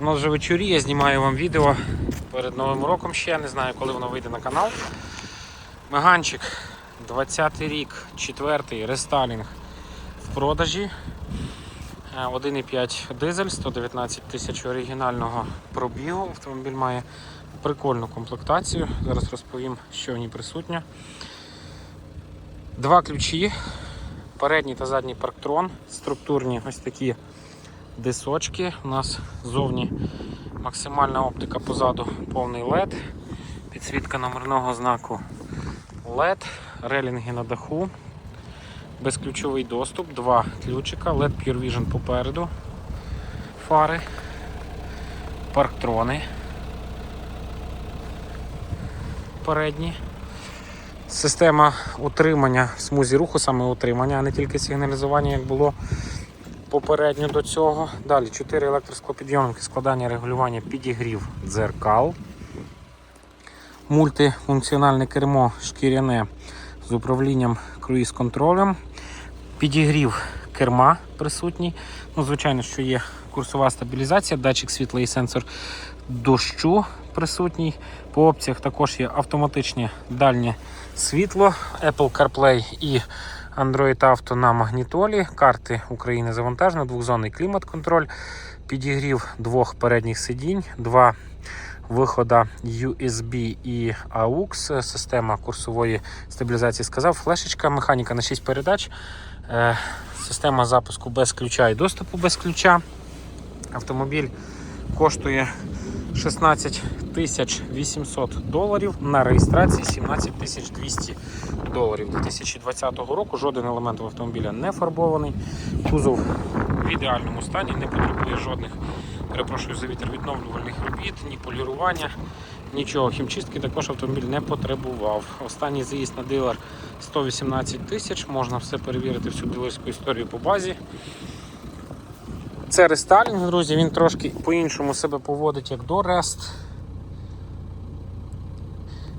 У нас вже вечорі, я знімаю вам відео перед Новим роком ще, не знаю, коли воно вийде на канал. Меганчик, 20 рік, 4 рестайлінг в продажі. Е, 1,5 дизель, 119 тисяч оригінального пробігу. Автомобіль має прикольну комплектацію. Зараз розповім, що в ній присутнє. Два ключі, передній та задній парктрон, структурні ось такі дисочки. У нас зовні максимальна оптика позаду, повний LED, підсвітка номерного знаку LED, релінги на даху, безключовий доступ, два ключика, LED Pure Vision попереду, фари, парктрони передні. Система утримання смузі руху, саме утримання, а не тільки сигналізування, як було попередньо до цього. Далі 4 електросклопідйомники, складання регулювання, підігрів дзеркал. Мультифункціональне кермо шкіряне з управлінням круїз-контролем. Підігрів керма присутній. Ну, звичайно, що є курсова стабілізація, датчик світла і сенсор дощу присутній. По опціях також є автоматичне дальнє світло, Apple CarPlay і Android Auto на магнітолі, карти України завантажено, двохзонний клімат-контроль, підігрів двох передніх сидінь, два вихода USB і AUX, система курсової стабілізації сказав, флешечка, механіка на 6 передач, е, система запуску без ключа і доступу без ключа. Автомобіль коштує 16 тисяч 800 доларів на реєстрації 17 тисяч 200 доларів 2020 року. Жоден елемент в автомобіля не фарбований. Кузов в ідеальному стані, не потребує жодних, перепрошую за вітер, відновлювальних робіт, ні полірування, нічого. Хімчистки також автомобіль не потребував. Останній заїзд на дилер 118 тисяч. Можна все перевірити, всю дилерську історію по базі. Це рестайлінг, друзі, він трошки по-іншому себе поводить, як до Рест.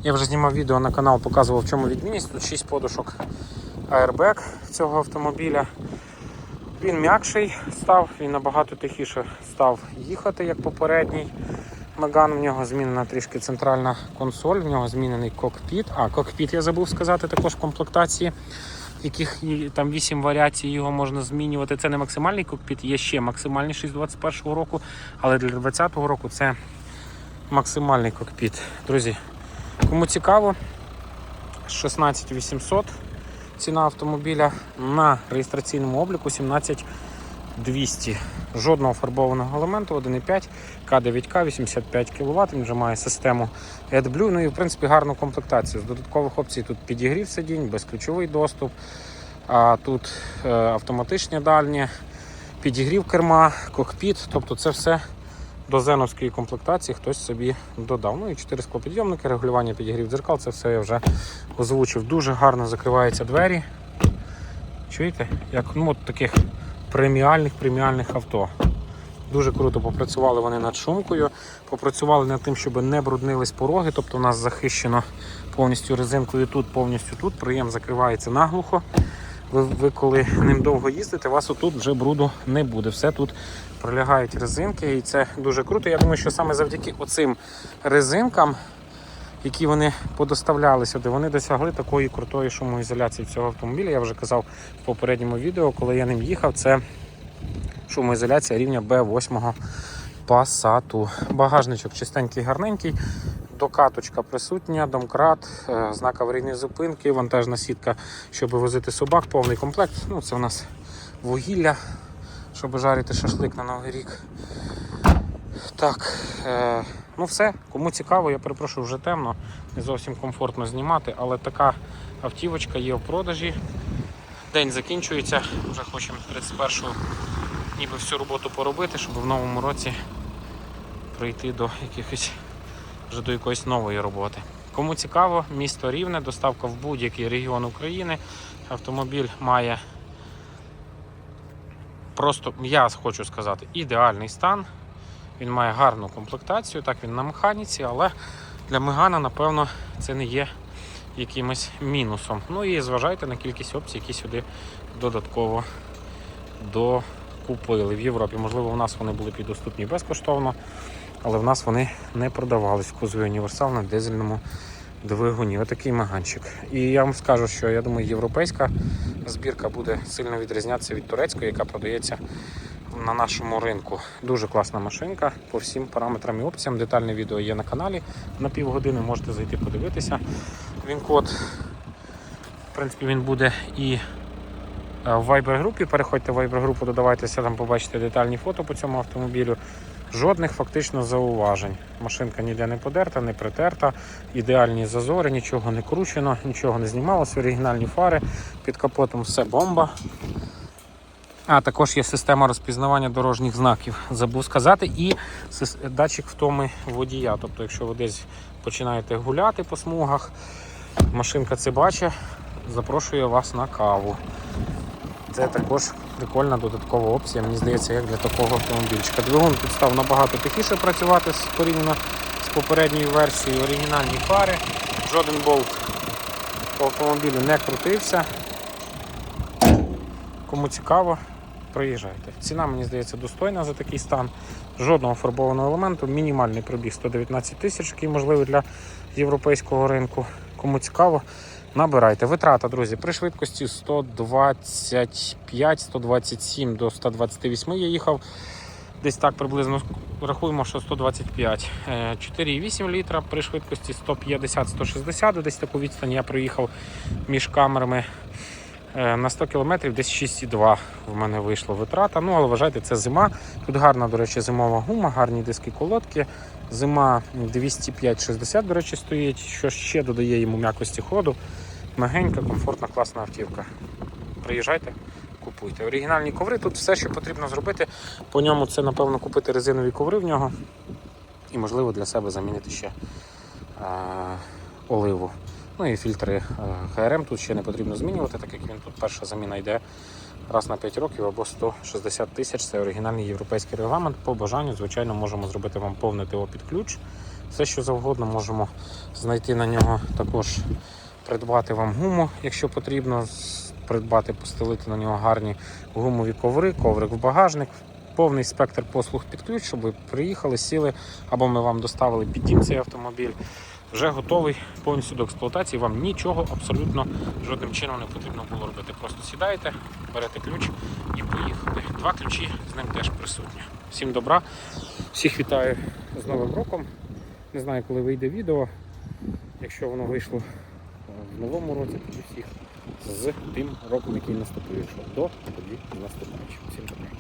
Я вже знімав відео на канал, показував в чому відмінність. Тут 6 подушок Airbag цього автомобіля. Він м'якший став, він набагато тихіше став їхати, як попередній. Меган, в нього змінена трішки центральна консоль, в нього змінений кокпіт. А, кокпіт я забув сказати, також в комплектації яких там 8 варіацій його можна змінювати. Це не максимальний кокпіт, є ще максимальніший з 21 року, але для 2020 року це максимальний кокпіт. Друзі, кому цікаво, 16800 ціна автомобіля на реєстраційному обліку 17200. 200. Жодного фарбованого елементу, 1,5 К9К, 85 кВт. Він вже має систему AdBlue. Ну і в принципі гарну комплектацію. З додаткових опцій тут підігрів сидінь, безключовий доступ. А тут е, автоматичне дальнє, підігрів керма, кокпіт. Тобто це все до зеновської комплектації хтось собі додав. Ну і 4 склопідйомники, регулювання підігрів дзеркал, це все я вже озвучив. Дуже гарно закриваються двері. Чуєте? Як ну, от таких преміальних преміальних авто. Дуже круто попрацювали вони над шумкою, попрацювали над тим, щоб не бруднились пороги. Тобто у нас захищено повністю резинкою тут, повністю тут. Приєм закривається наглухо. Ви, ви коли ним довго їздите, у вас отут вже бруду не буде. Все тут пролягають резинки, і це дуже круто. Я думаю, що саме завдяки оцим резинкам, які вони подоставляли сюди, вони досягли такої крутої шумоізоляції цього автомобіля. Я вже казав в попередньому відео, коли я ним їхав, це шумоізоляція рівня B8 Passat. Багажничок чистенький, гарненький. Докаточка присутня, домкрат, е, знак аварійної зупинки, вантажна сітка, щоб возити собак, повний комплект. Ну, Це у нас вугілля, щоб жарити шашлик на Новий рік. Так, е, ну все, кому цікаво, я перепрошую, вже темно, не зовсім комфортно знімати, але така автівочка є в продажі. День закінчується, вже хочемо 31-го ніби всю роботу поробити, щоб в новому році прийти до якихось вже до якоїсь нової роботи. Кому цікаво, місто Рівне, доставка в будь-який регіон України. Автомобіль має просто, я хочу сказати, ідеальний стан. Він має гарну комплектацію, так він на механіці, але для Мегана, напевно, це не є якимось мінусом. Ну і зважайте на кількість опцій, які сюди додатково купили в Європі. Можливо, у нас вони були піддоступні безкоштовно, але в нас вони не продавались в кузові універсал на дизельному двигуні. Отакий маганчик. І я вам скажу, що я думаю, європейська збірка буде сильно відрізнятися від турецької, яка продається на нашому ринку. Дуже класна машинка по всім параметрам і опціям. Детальне відео є на каналі. На півгодини можете зайти подивитися. Він код, в принципі, він буде і е, в Viber групі. Переходьте в Viber групу, додавайтеся, там побачите детальні фото по цьому автомобілю. Жодних фактично зауважень. Машинка ніде не подерта, не притерта, ідеальні зазори, нічого не кручено, нічого не знімалося, оригінальні фари, під капотом все бомба. А також є система розпізнавання дорожніх знаків, забув сказати, і датчик втоми водія. Тобто, якщо ви десь починаєте гуляти по смугах, машинка це бачить, запрошує вас на каву. Це також прикольна додаткова опція, мені здається, як для такого автомобільчика. Двигун тут став набагато тихіше працювати порівняно з попередньою версією. Оригінальні фари, жоден болт по автомобілю не крутився. Кому цікаво, приїжджайте. Ціна, мені здається, достойна за такий стан. Жодного фарбованого елементу, мінімальний пробіг 119 тисяч, який можливий для європейського ринку. Кому цікаво, набирайте. Витрата, друзі, при швидкості 125-127 до 128 я їхав. Десь так приблизно рахуємо, що 125. Е, 4,8 літра при швидкості 150-160, десь таку відстань я проїхав між камерами. Е, На 100 км десь 6,2 в мене вийшло витрата. Ну, але вважайте, це зима. Тут гарна, до речі, зимова гума, гарні диски колодки. Зима 205-60, до речі, стоїть, що ще додає йому м'якості ходу. Мягенька, комфортна, класна автівка. Приїжджайте, купуйте. Оригінальні коври. Тут все, що потрібно зробити. По ньому це, напевно, купити резинові коври в нього. І, можливо, для себе замінити ще е, оливу. Ну і фільтри е, ГРМ тут ще не потрібно змінювати, так як він тут перша заміна йде раз на 5 років або 160 тисяч. Це оригінальний європейський регламент. По бажанню, звичайно, можемо зробити вам повне ТО під ключ. Все, що завгодно, можемо знайти на нього також придбати вам гуму, якщо потрібно. Придбати, постелити на нього гарні гумові коври, коврик в багажник, повний спектр послуг під ключ, щоб ви приїхали, сіли, або ми вам доставили під дім цей автомобіль вже готовий повністю до експлуатації. Вам нічого абсолютно жодним чином не потрібно було робити. Просто сідаєте, берете ключ і поїхали. Два ключі з ним теж присутні. Всім добра, всіх вітаю з Новим роком. Не знаю, коли вийде відео. Якщо воно вийшло в новому році, тоді всіх з тим роком, який наступив. Якщо до, тоді наступаючи. Всім добра.